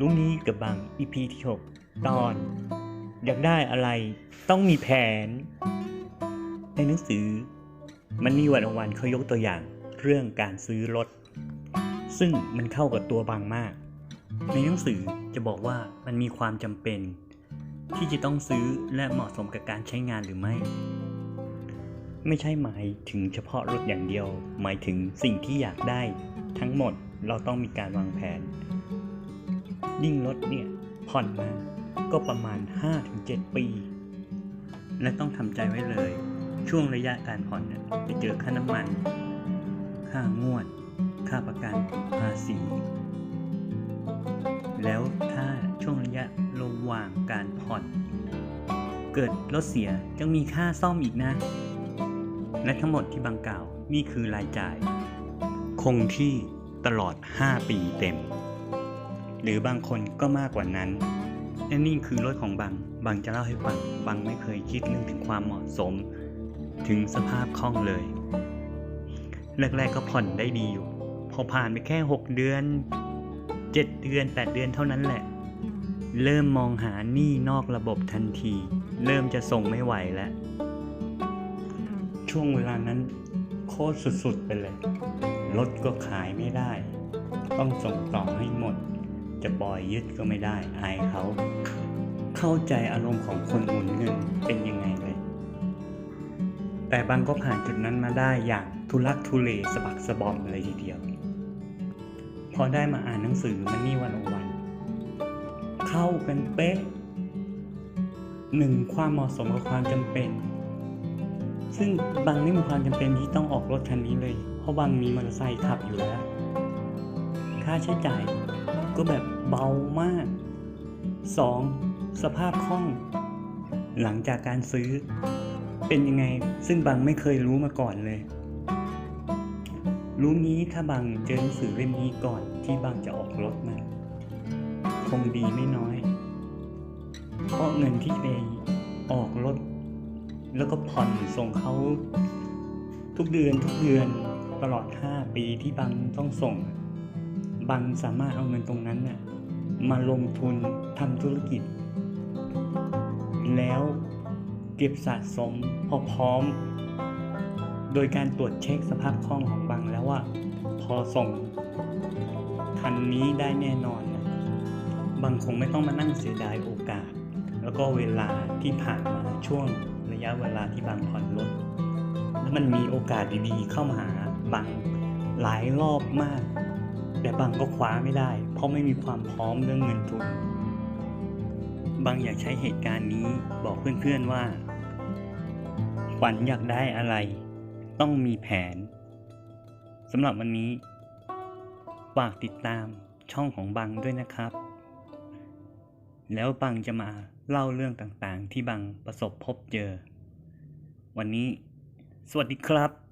ลุงนี้กับบาง EP ที่ 6 ตอน อยากได้อะไรต้องมีแผน ในหนังสือ มันมีวันวันเขายกตัวอย่างเรื่องการซื้อรถ ซึ่งมันเข้ากับตัวบางมาก ในหนังสือจะบอกว่ามันมีความจำเป็น ที่จะต้องซื้อและเหมาะสมกับการใช้งานหรือไม่ ไม่ใช่หมายถึงเฉพาะรถอย่างเดียว หมายถึงสิ่งที่อยากได้ทั้งหมดเราต้องมีการวางแผน ยิ่งรถเนี่ยผ่อนมาก็ประมาณ 5-7 ปี และต้องทำใจไว้เลย ช่วงระยะการผ่อนเนี่ยไปเจอค่าน้ำมัน ค่างวด ค่าประกันภาษี แล้วถ้าช่วงระยะระหว่างการผ่อน เกิดรถเสียยังมีค่าซ่อมอีกนะ และทั้งหมดที่บางกล่าวนี่คือรายจ่าย คงที่ตลอด 5 ปีเต็ม หรือบางคนก็มากกว่านั้นและนี่คือรถของบางบางจะเล่าให้ฟังบางไม่เคยคิดเรื่องถึงความเหมาะสม ถึงสภาพคล่องเลย แรกๆก็ผ่อนได้ดีอยู่ พอผ่านไปแค่ 6 เดือน 7 เดือน 8 เดือนเท่านั้นแหละ เริ่มมองหาหนี้นอกระบบทันที เริ่มจะส่งไม่ไหวแล้ว ช่วงเวลานั้นโคตรสุดๆไปเลย รถก็ขายไม่ได้ ต้องส่งต่อให้หมด จะปล่อยยึดก็ไม่ได้อายเขา เข้าใจอารมณ์ของคนหมุนเงินเป็นยังไงเลย แต่บางก็ผ่านจุดนั้นมาได้อย่างทุลักทุเลสะบักสะบอมเลยทีเดียว พอได้มาอ่านหนังสือมันนี่วันวัน เข้ากันเป๊ะหนึ่งความเหมาะสมกับความจำเป็น ซึ่งบางไม่มีความจำเป็นที่ต้องออกรถคันนี้เลย เพราะบางมีมอเตอร์ไซค์ขับอยู่แล้ว ค่าใช้จ่าย ก็แบบเบามาก 2. สภาพคล่อง หลังจากการซื้อ เป็นยังไงซึ่งบางไม่เคยรู้มาก่อนเลย รู้งี้ถ้าบางเจอหนังสือเล่มนี้ก่อนที่บางจะออกรถมา คงดีไม่น้อย เพราะเงินที่ไปออกรถ แล้วก็ผ่อนส่งเขาทุกเดือนทุกเดือนตลอด 5 ปีที่บังต้องส่ง บังสามารถเอาเงินตรงนั้นน่ะมาลงทุนทำธุรกิจ แล้วเก็บสะสมพอพร้อม โดยการตรวจเช็คสภาพคล่องของบังแล้วว่า พอส่งคันนี้ได้แน่นอนนะบังคงไม่ต้องมานั่งเสียดายโอกาส แล้วก็เวลาที่ผ่านมาช่วงระยะเวลาที่บางผ่อนรถแล้วมันมีโอกาสดีๆเข้ามาหาบางหลายรอบมาก แต่บางก็คว้าไม่ได้ เพราะไม่มีความพร้อมเรื่องเงินทุน บางอยากใช้เหตุการณ์นี้บอกเพื่อนๆว่า ขวัญอยากได้อะไร ต้องมีแผนสำหรับวันนี้ ฝากติดตามช่องของบังด้วยนะครับ แล้วบังจะมาเล่าเรื่องต่างๆ ที่บังประสบพบเจอ วันนี้ สวัสดีครับ